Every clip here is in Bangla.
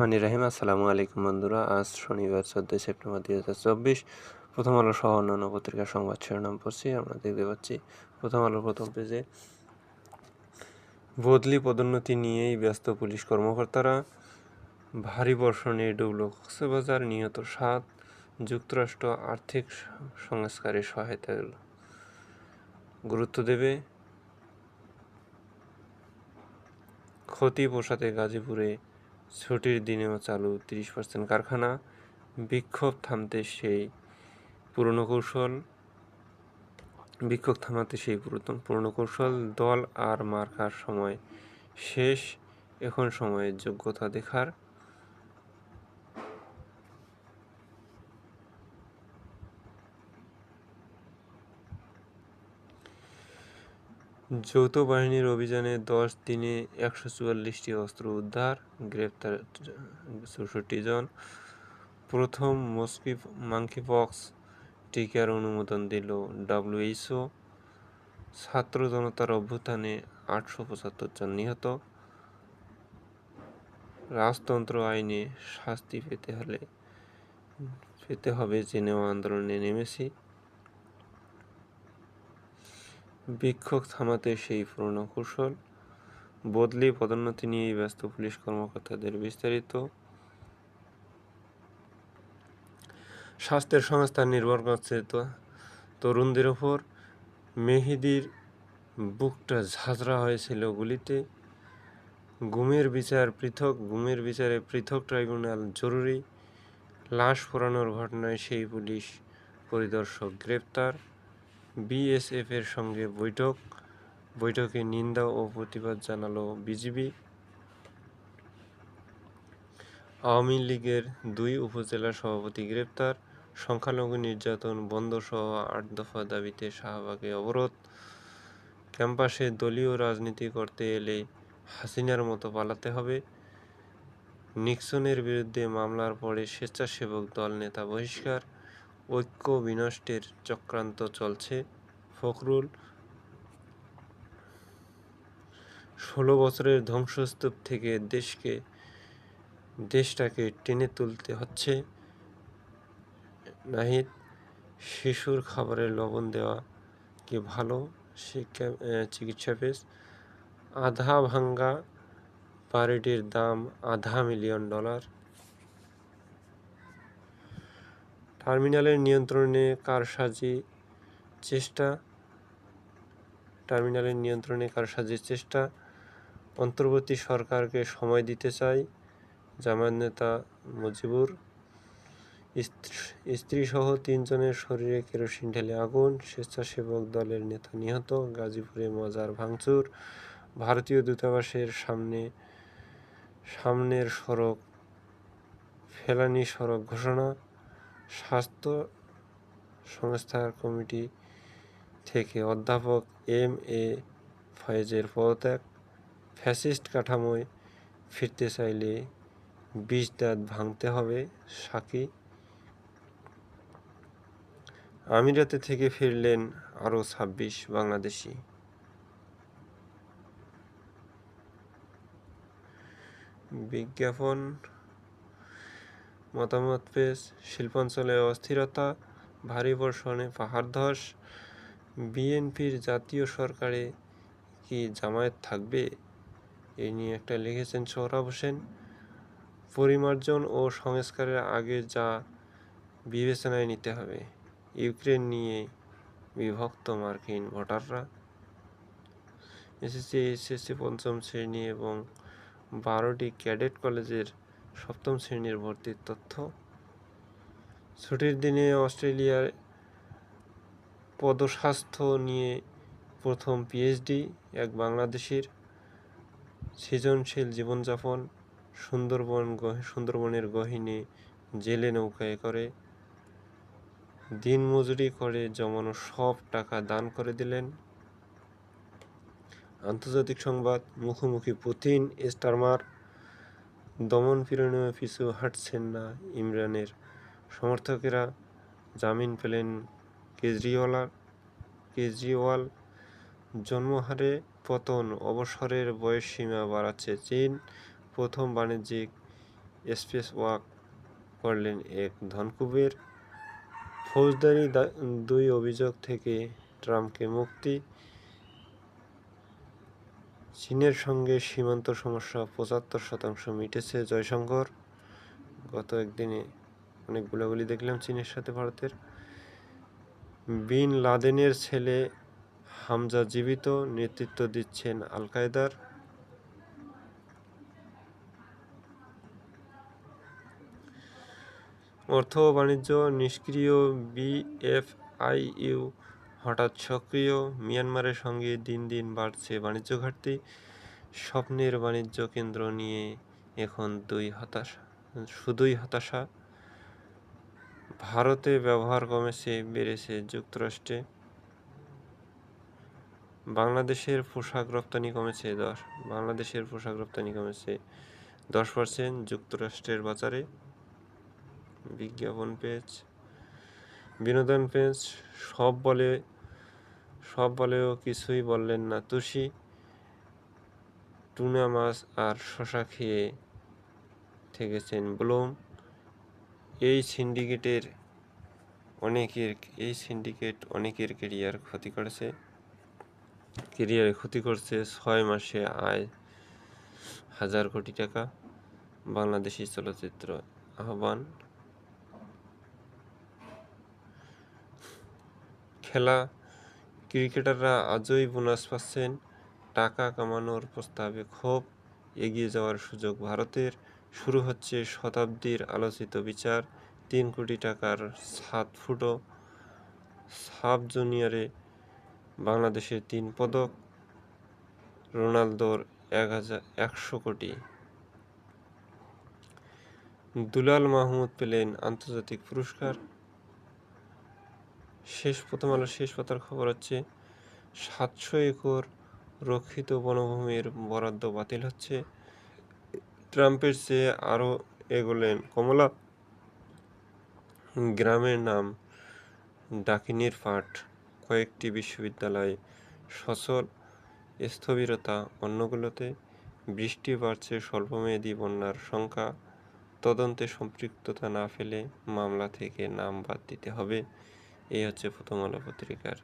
মানি রাহিম, আসসালামু আলাইকুম বন্ধুরা। আজ শনিবার, চোদ্দই সেপ্টেম্বর, দুই হাজার চব্বিশ। প্রথম আলো সহ অন্যান্য পত্রিকার সংবাদ শিরোনাম পড়ছি। আমরা দেখতে পাচ্ছি, প্রথম আলো প্রথম পেজে বদলি পদোন্নতি নিয়েই ব্যস্ত পুলিশ কর্মকর্তারা। ভারী বর্ষণে ডুবল কক্সবাজার, নিহত সাত। যুক্তরাষ্ট্র আর্থিক সংস্কারে সহায়তা গুরুত্ব দেবে ক্ষতি পোষাতে গাজীপুরে ছুটির দিনেও চালু তিরিশ পার্সেন্ট কারখানা। বিক্ষোভ থামতে সেই পুরনো কৌশল, বিক্ষোভ থামাতে সেই পুরাতন পুরনো কৌশল, দল আর মার্কার সময় শেষ, এখন সময়ের যোগ্যতা দেখার যৌথ বাহিনীর অভিযানে দশ দিনে একশো চুয়াল্লিশটি অস্ত্র উদ্ধার, গ্রেপ্তার চৌষট্টি জন। প্রথম মস্কি মাংকিপক্স টিকার অনুমোদন দিল ডাব্লিউএইচও ছাত্র জনতার অভ্যুত্থানে আটশো পঁচাত্তর জন নিহত। রাজতন্ত্র আইনে শাস্তি পেতে হলে, পেতে হবে জেনেওয়া আন্দোলনে নেমেছি। বিক্ষোভ থামাতে সেই পুরনো কৌশল, বদলি পদোন্নতি নিয়েই ব্যস্ত পুলিশ কর্মকর্তাদের বিস্তারিত। স্বাস্থ্যের সংস্থা নির্ভর করছে তরুণদের ওপর। মেহেদির বুকটা ঝাঁঝরা হয়েছিল গুলিতে। গুমের বিচার পৃথক, গুমের বিচারে পৃথক ট্রাইব্যুনাল জরুরি। লাশ পোড়ানোর ঘটনায় সেই পুলিশ পরিদর্শক গ্রেপ্তার। বিএসএফের সঙ্গে বৈঠক। বৈঠকে নিন্দা ও প্রতিবাদ জানালো বিজিবি। আওয়ামী লীগের দুই উপজেলা সভাপতি গ্রেপ্তার। সংখ্যালঘু নির্যাতন বন্ধ সহ আট দফা দাবিতে শাহবাগে অবরোধ। ক্যাম্পাসে দলীয় রাজনীতি করতে এলে হাসিনার মতো পালাতে হবে। নিক্সনের বিরুদ্ধে মামলার পরে স্বেচ্ছাসেবক দল নেতা বহিষ্কার। ঐক্য বিনষ্টের চক্রান্ত চলছে। ফখরুল ষোলো বছরের ধ্বংসস্তূপ থেকে দেশকে, দেশটাকে টেনে তুলতে হচ্ছে। নাহিদ, শিশুর খাবারে লবণ দেওয়া কি ভালো? শিক্ষা চিকিৎসা পেস আধা ভাঙ্গা বাড়িটির দাম আধা মিলিয়ন ডলার। টার্মিনালের নিয়ন্ত্রণে কারসাজি চেষ্টা, টার্মিনালের নিয়ন্ত্রণে কারসাজির চেষ্টা। অন্তর্বর্তী সরকারকে সময় দিতে চাই জামায়াত নেতা মুজিবুর। স্ত্রীসহ তিনজনের শরীরে কেরোসিন ঢেলে আগুন, স্বেচ্ছাসেবক দলের নেতা নিহত, গাজীপুরে মজার ভাঙচুর। ভারতীয় দূতাবাসের সামনে, সামনের সড়ক, ফেলানি সড়ক ঘোষণা। স্বাস্থ্য সংস্থার কমিটি থেকে অধ্যাপক এম এ ফয়েজের পদত্যাগ, ফ্যাসিস্ট কাঠামোয় ফিরতে চাইলে বিষ দাঁত ভাঙতে হবে সাকি আমিরাতে থেকে ফিরলেন আরও ছাব্বিশ বাংলাদেশি। বিজ্ঞাপন মতামত পেশ, শিল্পাঞ্চলে অস্থিরতা, ভারী বর্ষণে পাহাড় ধস, বিএনপির জাতীয় সরকারে কি জামায়াত থাকবে? এই নিয়ে একটা লিখেছেন সোহরাব হোসেন পরিমার্জন ও সংস্কারের আগে যা বিবেচনায় নিতে হবে, ইউক্রেন নিয়ে বিভক্ত মার্কিন ভোটাররা। এসএসসি এইচএসসি পঞ্চম শ্রেণি এবং বারোটি ক্যাডেট কলেজের সপ্তম শ্রেণির ভর্তির তথ্য। ছুটির দিনে অস্ট্রেলিয়ার পদস্বাস্থ্য নিয়ে প্রথম পিএইচডি, এক বাংলাদেশের। সৃজনশীল জীবনযাপন, সুন্দরবন সুন্দরবনের গহিনে জেলে নৌকায় করে। দিন মজুরি করে জমানো সব টাকা দান করে দিলেন। আন্তর্জাতিক সংবাদ, মুখোমুখি পুতিন, স্টারমার দমন পীড়নে পিছু হাঁটছেন না ইমরানের সমর্থকেরা। জামিন পেলেন কেজরিওয়ালার কেজরিওয়াল জন্মহারে পতন, অবসরের বয়সসীমা বাড়াচ্ছে। চীন প্রথম বাণিজ্যিক স্পেস ওয়াক করলেন এক ধনকুবের। ফৌজদারি দুই অভিযোগ থেকে ট্রাম্পকে মুক্তি চীনের সঙ্গে সীমান্ত সমস্যা পঁচাত্তর শতাংশ মিটেছে জয়শঙ্কর। গত একদিনে অনেক গোলাগুলি দেখলাম চীনের সাথে ভারতের। বিন লাদেনের ছেলে হামজা জীবিত, নেতৃত্ব দিচ্ছেন আল কায়দার অর্থ বাণিজ্য নিষ্ক্রিয় বিএফআইইউ হঠাৎ সক্রিয়, মিয়ানমারের সঙ্গে দিন দিন বাড়ছে বাণিজ্য ঘাটতি, স্বপ্নের বাণিজ্য কেন্দ্র নিয়ে এখন দুই হতাশা, শুধুই হতাশা। ভারতে ব্যবহার কমেছে, বেড়েছে যুক্তরাষ্ট্রে। বাংলাদেশের পোশাক রপ্তানি কমেছে দশ, বাংলাদেশের পোশাক রপ্তানি কমেছে দশ পার্সেন্ট যুক্তরাষ্ট্রের বাজারে। বিজ্ঞাপন পেজ বিনোদন পেজ সব বলে, সব বলেও কিছুই বললেন না। তুষি, টুনা মাছ আর শশা খেয়ে থেকেছেন। ব্লুম, এই সিন্ডিকেটের অনেকের, এই সিন্ডিকেট অনেকের কেরিয়ার ক্ষতি করেছে। কেরিয়ারে ক্ষতি করছে ছয় মাসে আয় হাজার কোটি টাকা। বাংলাদেশি চলচ্চিত্র আহ্বান খেলা, ক্রিকেটাররা আজই বোনাস পাচ্ছেন। টাকা কামানোর প্রস্তাবে ক্ষোভ, এগিয়ে যাওয়ার সুযোগ ভারতের। শুরু হচ্ছে শতাব্দীর আলোচিত বিচার। তিন কোটি টাকার সাত ফুটো সাব জুনিয়রে বাংলাদেশের তিন পদক, রোনালদোর এক হাজার একশো কোটি। দুলাল মাহমুদ পেলেন আন্তর্জাতিক পুরস্কার। শেষ প্রথম আলো শেষ পাতার খবর হচ্ছে, সাতশো একর রক্ষিত বনভূমির বরাদ্দ বাতিল হচ্ছে। ট্রাম্পের চেয়ে আরও এগোলেন কমলা। গ্রামের নাম ডাকিনীর পাঠ। কয়েকটি বিশ্ববিদ্যালয়ে সচল। স্থবিরতা অন্যগুলোতে বৃষ্টি বাড়ছে স্বল্পমেয়াদী বন্যার সংখ্যা। তদন্তে সম্পৃক্ততা না ফেলে মামলা থেকে নাম বাদ দিতে হবে। এই হচ্ছে প্রথম আলো পত্রিকার।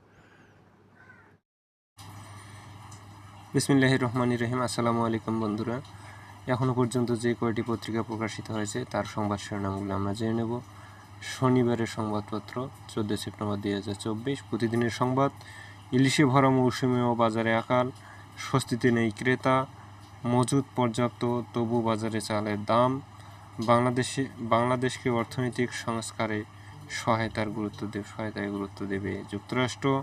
বিসমিল্লাহ রহমান রহিম, আসসালামু আলাইকুম বন্ধুরা। এখনও পর্যন্ত যে কয়টি পত্রিকা প্রকাশিত হয়েছে, তার সংবাদ শিরোনামগুলো আমরা জেনে নেব। শনিবারের সংবাদপত্র, চোদ্দ সেপ্টেম্বর দুই হাজার চব্বিশ। প্রতিদিনের সংবাদ, ইলিশে ভরা মৌসুমে ও বাজারে আকাল, স্বস্তিতে নেই ক্রেতা, মজুদ পর্যাপ্ত, তবু বাজারে চালের দাম, বাংলাদেশে, বাংলাদেশকে অর্থনৈতিক সংস্কারে সহায়তার গুরুত্ব দেবে সহায়তায় গুরুত্ব দেবে যুক্তরাষ্ট্র।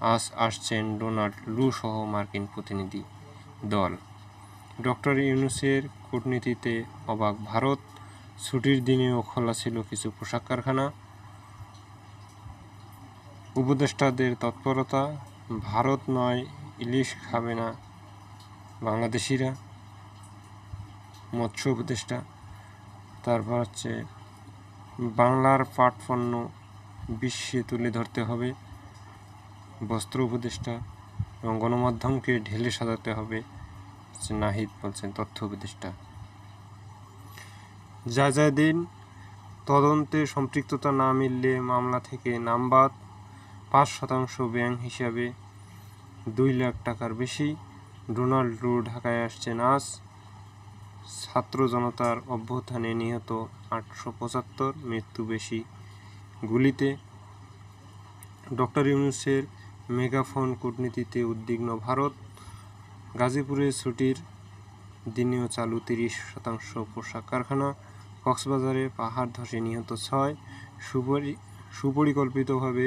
আজ আসছেন ডোনাল্ড লু সহ মার্কিন প্রতিনিধি দল। ডক্টর ইউনুসের কূটনীতিতে অবাক ভারত। ছুটির দিনেও খোলা ছিল কিছু পোশাক কারখানা। উপদেষ্টাদের তৎপরতা, ভারত নয়, ইলিশ খাবে না বাংলাদেশিরা। মৎস্য উপদেষ্টা, তারপর হচ্ছে বাংলার পাট পণ্য বিশ্বে তুলে ধরতে হবে। বস্ত্র উপদেষ্টা এবং গণমাধ্যমকে ঢেলে সাজাতে হবে নাহিদ, বলছেন তথ্য উপদেষ্টা। যা যা দিন তদন্তে সম্পৃক্ততা না মিললে মামলা থেকে নামবাদ। পাঁচ শতাংশ ব্যাংক হিসাবে দুই লাখ টাকার বেশি ডোনাল্ড ট্রু ঢাকায় আসছেন আজ। ছাত্র জনতার অভ্যুত্থানে নিহত আটশো পঁচাত্তর মৃত্যু বেশি গুলিতে ডক্টর ইউনুসের মেগাফোন কূটনীতিতে উদ্বিগ্ন ভারত। গাজীপুরে ছুটির দিনেও চালু তিরিশ শতাংশ পোশাক কারখানা। কক্সবাজারে পাহাড় ধসে নিহত ছয়। সুপরি, সুপরিকল্পিতভাবে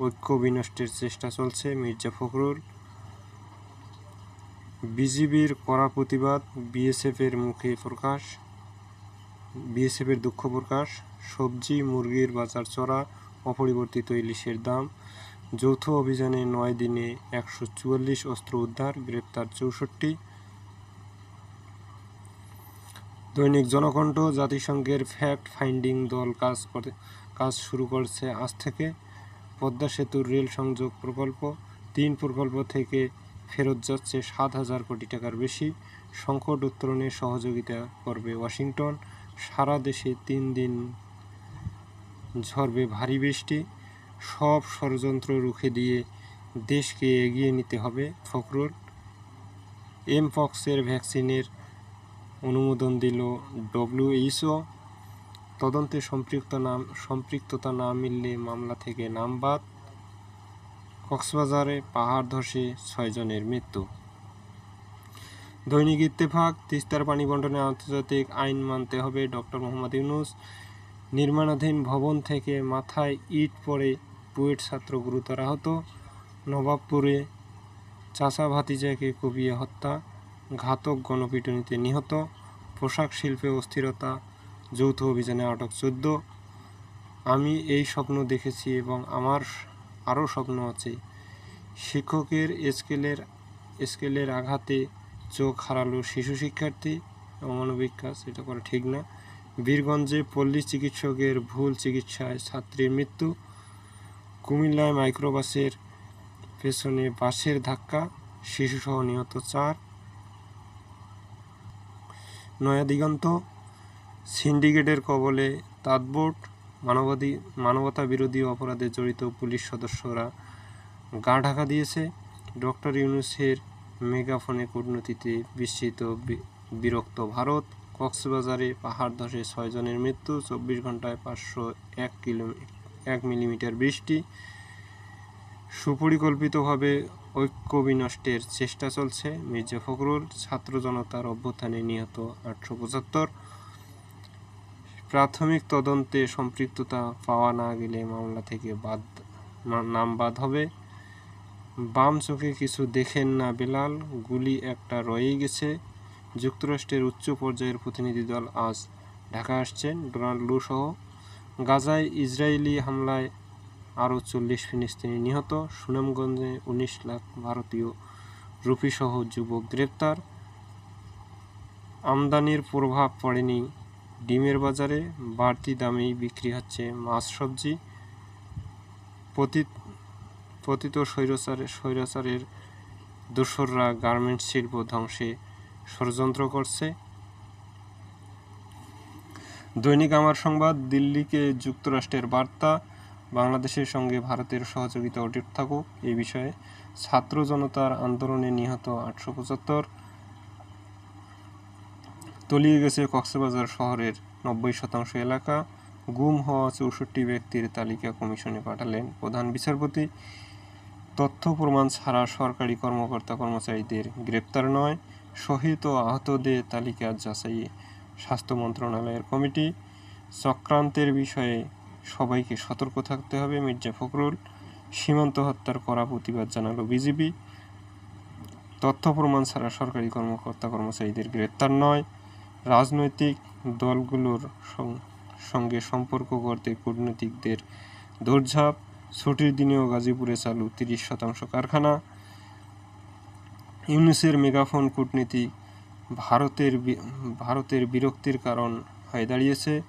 ঐক্য বিনষ্টের চেষ্টা চলছে মির্জা ফখরুল। বিজিবির কড়া প্রতিবাদ, বিএসএফের মুখে প্রকাশ, বিএসএফের দুঃখ প্রকাশ, সবজি, মুরগির বাজার চড়া, অপরিবর্তিত ইলিশের দাম, যৌথ অভিযানে নয় দিনে একশো চুয়াল্লিশ অস্ত্র উদ্ধার, গ্রেপ্তার চৌষট্টি। দৈনিক জনকণ্ঠ, জাতিসংঘের ফ্যাক্ট ফাইন্ডিং দল কাজ করে কাজ শুরু করছে আজ থেকে। পদ্মা সেতুর রেল সংযোগ প্রকল্প, তিন প্রকল্প থেকে ফেরত যাচ্ছে সাত হাজার কোটি টাকার বেশি। সংকট উত্তরণে সহযোগিতা করবে ওয়াশিংটন। সারা দেশে তিন দিন ঝরবে ভারী বৃষ্টি। সব ষড়যন্ত্র রুখে দিয়ে দেশকে এগিয়ে নিতে হবে ফখরুল। এমপক্সের ভ্যাকসিনের অনুমোদন দিল ডব্লিউএইচও তদন্তে সম্পৃক্ত নাম সম্পৃক্ততা না মিললে মামলা থেকে নাম বাদ কক্সবাজারে পাহাড় ধসে ছয়জনের মৃত্যু। দৈনিক ইত্তেফাক, তিস্তার পানি বন্টনে আন্তর্জাতিক আইন মানতে হবে ডক্টর মোহাম্মদ ইউনুস। নির্মাণাধীন ভবন থেকে মাথায় ইট পড়ে বুয়েট ছাত্র গুরুতর আহত। নবাবপুরে চাচা ভাতিজাকে কুপিয়ে হত্যা। ঘাতক গণপিটুনিতে নিহত। পোশাক শিল্পে অস্থিরতা। যৌথ অভিযানে আটক চোদ্দ। আমি এই স্বপ্ন দেখেছি এবং আমার আরও স্বপ্ন আছে। শিক্ষকের স্কেলের স্কেলের আঘাতে চোখ হারালো শিশু শিক্ষার্থী অমানবিক কাজ এটা করা ঠিক না। বীরগঞ্জে পল্লী চিকিৎসকের ভুল চিকিৎসায় ছাত্রীর মৃত্যু। কুমিল্লায় মাইক্রোবাসের পেছনে বাসের ধাক্কা, শিশুসহ নিহত চার। নয়া দিগন্ত, সিন্ডিকেটের কবলে তাঁতবোট মানবাধী মানবতা বিরোধী অপরাধে জড়িত পুলিশ সদস্যরা গা ঢাকা দিয়েছে। ডক্টর ইউনুসের মেগাফোনে কূটনীতিতে বিস্মিত বিরক্ত ভারত। কক্সবাজারে পাহাড় ধসে ছয়জনের মৃত্যু, চব্বিশ ঘন্টায় পাঁচশো এক কিলো, এক মিলিমিটার বৃষ্টি। সুপরিকল্পিতভাবে ঐক্য বিনষ্টের চেষ্টা চলছে। মির্জা ফখরুল ছাত্র জনতার অভ্যুত্থানে নিহত আটশো পঁচাত্তর। প্রাথমিক তদন্তে সম্পৃক্ততা পাওয়া না গেলে মামলা থেকে বাদ নাম বাদ হবে। বাম চোখে কিছু দেখেন না বেলাল, গুলি একটা রয়েই গেছে। যুক্তরাষ্ট্রের উচ্চ পর্যায়ের প্রতিনিধি দল আজ ঢাকা আসছেন, ডোনাল্ড লু সহ। গাজায় ইসরায়েলি হামলায় আরও চল্লিশ ফিলিস্তিনি নিহত, সুনামগঞ্জে উনিশ লাখ ভারতীয় রুপিসহ যুবক গ্রেপ্তার। আমদানির প্রভাব পড়েনি ডিমের বাজারে বাড়তি দামেই বিক্রি হচ্ছে মাছ সবজি। পতিত পতিত স্বৈরাচারের স্বৈরাচারের দোসররা গার্মেন্টস শিল্প ধ্বংসে ষড়যন্ত্র করছে। দৈনিক আমার সংবাদ, দিল্লিকে যুক্তরাষ্ট্রের বার্তা। বাংলাদেশের সঙ্গে ভারতের সহযোগিতা অটুট থাকুক এই বিষয়ে ছাত্র জনতার আন্দোলনে নিহত আটশো পঁচাত্তর। তলিয়ে গেছে কক্সবাজার শহরের নব্বই শতাংশ এলাকা। গুম হওয়া চৌষট্টি ব্যক্তির তালিকা কমিশনে পাঠালেন প্রধান বিচারপতি। তথ্য প্রমাণ ছাড়া সরকারি কর্মকর্তা কর্মচারীদের গ্রেপ্তার নয়। শহীদ ও আহতদের তালিকা যাচাই স্বাস্থ্য মন্ত্রণালয়ের কমিটি। চক্রান্তের বিষয়ে সবাইকে সতর্ক থাকতে হবে, মির্জা ফখরুল। সীমান্ত হত্যার করা প্রতিবাদ জানালো বিজেপি তথ্য প্রমাণ ছাড়া সরকারি কর্মকর্তা কর্মচারীদের গ্রেপ্তার নয়। রাজনৈতিক দলগুলোর সঙ্গে সম্পর্ক করতে কূটনীতিকদের দৌড়ঝাঁপ, ছুটির দিনেও গাজীপুরে চালু তিরিশ শতাংশ কারখানা। ইউনুসের মেগাফোন কূটনীতি ভারতের ভারতের বিরক্তির কারণ হয়ে দাঁড়িয়েছে।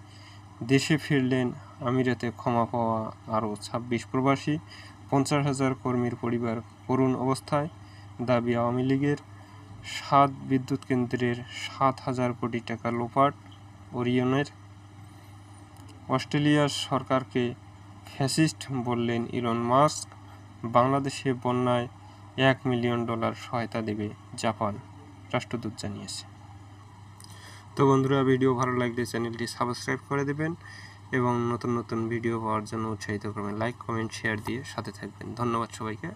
দেশে ফিরলেন আমিরাতে ক্ষমা পাওয়া আরও ছাব্বিশ প্রবাসী, পঞ্চাশ হাজার কর্মীর পরিবার করুণ অবস্থায়, দাবি আওয়ামী লীগের। সাত বিদ্যুৎ কেন্দ্রের সাত হাজার কোটি টাকা লোপাট ওরিয়নের। অস্ট্রেলিয়ার সরকারকে ফ্যাসিস্ট বললেন ইলন মাস্ক, বাংলাদেশে বন্যায় এক মিলিয়ন ডলার সহায়তা দেবে জাপান, রাষ্ট্রদূত জানিয়েছে। তো বন্ধুরা, ভিডিও ভালো লাগলে চ্যানেলটি সাবস্ক্রাইব করে দেবেন এবং নতুন নতুন ভিডিও পাওয়ার জন্য উৎসাহিত করবেন। লাইক, কমেন্ট, শেয়ার দিয়ে সাথে থাকবেন। ধন্যবাদ সবাইকে।